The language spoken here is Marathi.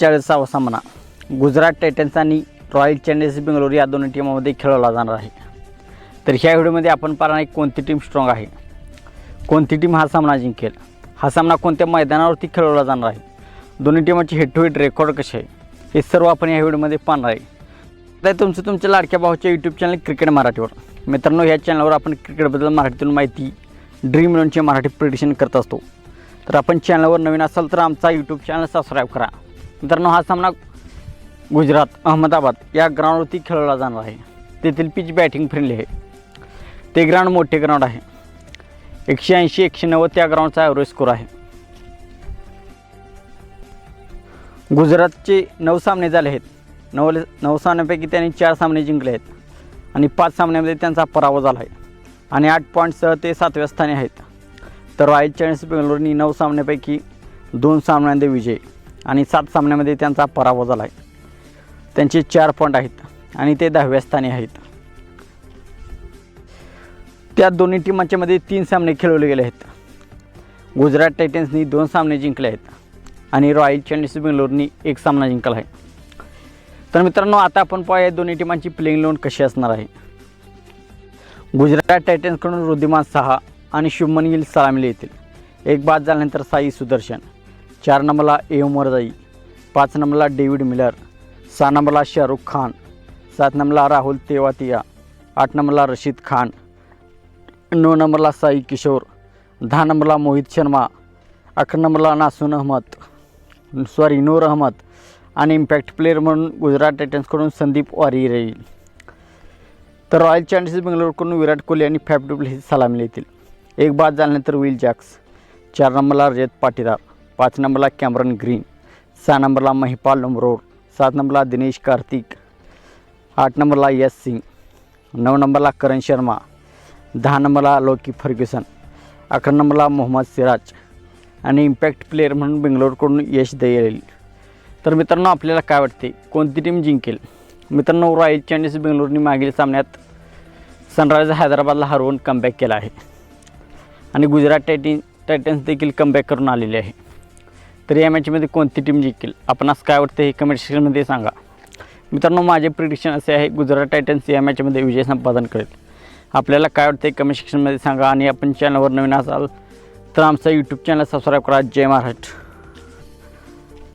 चाळीसावा सामना. गुजरात टायटन्स आणि रॉयल चॅलेंजर्स बेंगलोर या दोन्ही टीमामध्ये खेळवला जाणार आहे. तर ह्या व्हिडिओमध्ये आपण पाहणार आहे कोणती टीम स्ट्रॉंग आहे. कोणती टीम हा सामना जिंकेल? हा सामना कोणत्या मैदानावरती खेळवला जाणार आहे? दोन्ही टीमाची हेड टू हेड रेकॉर्ड कसे आहे? हे सर्व आपण या व्हिडिओमध्ये पाहणार आहे. तर तुमचं तुमच्या लाडक्या भाऊच्या यूट्यूब चॅनल क्रिकेट मराठीवर. मित्रांनो या चॅनलवर आपण क्रिकेटबद्दल मराठीतून माहिती ड्रीम इलेवनचे मराठी प्रिडिशन करत असतो. तर आपण चॅनलवर नवीन असाल तर आमचा यूट्यूब चॅनल सबस्क्राईब करा. मित्रांनो हा सामना गुजरात अहमदाबाद या ग्राउंडवरती खेळवला जाणार आहे. तेथील पिच बॅटिंग फ्रेंडली आहे. ते ग्राउंड मोठे ग्राउंड आहे. एकशे ऐंशी एकशे नव्वद त्या ग्राउंडचा ॲव्हरेज स्कोर आहे. गुजरातचे नऊ सामने झाले आहेत. नऊ नऊ सामन्यांपैकी त्यांनी चार सामने जिंकले आहेत. आणि पाच सामन्यामध्ये त्यांचा पराभव झाला आहे. आणि आठ पॉईंटसह ते सातव्या स्थानी आहेत. तर रॉयल चॅलेंजर्स बेंगलोरनी नऊ सामन्यापैकी दोन सामन्यांमध्ये विजय. आणि सात सामन्यामध्ये त्यांचा पराभव झाला आहे. त्यांचे चार पॉईंट आहेत आणि ते दहाव्या स्थानी आहेत. त्या दोन्ही टीमांच्यामध्ये तीन सामने खेळवले गेले आहेत. गुजरात टायटन्सनी दोन सामने जिंकले आहेत आणि रॉयल चॅलेंजर्स बेंगलोरनी एक सामना जिंकला आहे. तर मित्रांनो आता आपण पाहूया दोन्ही टीमांची प्लेइंग लोन कशी असणार आहे. गुजरात टायटन्सकडून रुद्धिमान सहा आणि शुभमन गिल सलामीला येतील. एक बाद झाल्यानंतर साई सुदर्शन. चार नंबरला एम वरजाई पाच नंबरला डेव्हिड मिलर सहा नंबरला शाहरुख खान सात नंबरला राहुल तेवातिया आठ नंबरला रशीद खान नऊ नंबरला साई किशोर दहा नंबरला मोहित शर्मा अकरा नंबरला नासून अहमद सॉरी नूर अहमद आणि इम्पॅक्ट प्लेअर म्हणून गुजरात टायटन्सकडून संदीप वारी राहील तर रॉयल चॅलेंजर्स बेंगलोरकडून विराट कोहली आणि फॅफ डुबल हे सलामीला येतील एक बाद झाल्यानंतर विल जॅक्स चार नंबरला रजत पाटीदार. पाच नंबरला कॅमरन ग्रीन सहा नंबरला महिपाल लुमरोड सात नंबरला दिनेश कार्तिक आठ नंबरला यश सिंग नऊ नंबरला करण शर्मा दहा नंबरला लोकी फर्ग्युसन अकरा नंबरला मोहम्मद सिराज आणि इम्पॅक्ट प्लेअर म्हणून बेंगलोरकडून यश दे येईल तर मित्रांनो आपल्याला काय वाटते? कोणती टीम जिंकेल? मित्रांनो रॉयल चॅलेंजर्स बेंगलोरनी मागील सामन्यात सनरायझर हैदराबादला हरवून कमबॅक केला आहे. आणि गुजरात टायटिन टायटन्स देखील कमबॅक करून आलेले आहे. तर या मॅचमध्ये कोणती टीम जिंकेल? आपणास काय वाटतं हे कमेंट सेक्शनमध्ये सांगा. मित्रांनो माझे प्रिडिक्शन असे आहे गुजरात टायटन्स या मॅचमध्ये विजय संपादन करेल. आपल्याला काय वाटतं हे कमेंट सेक्शनमध्ये सांगा आणि आपण चॅनलवर नवीन असाल तर आमचा यूट्यूब चॅनल सबस्क्राईब करा. जय महाराष्ट्र.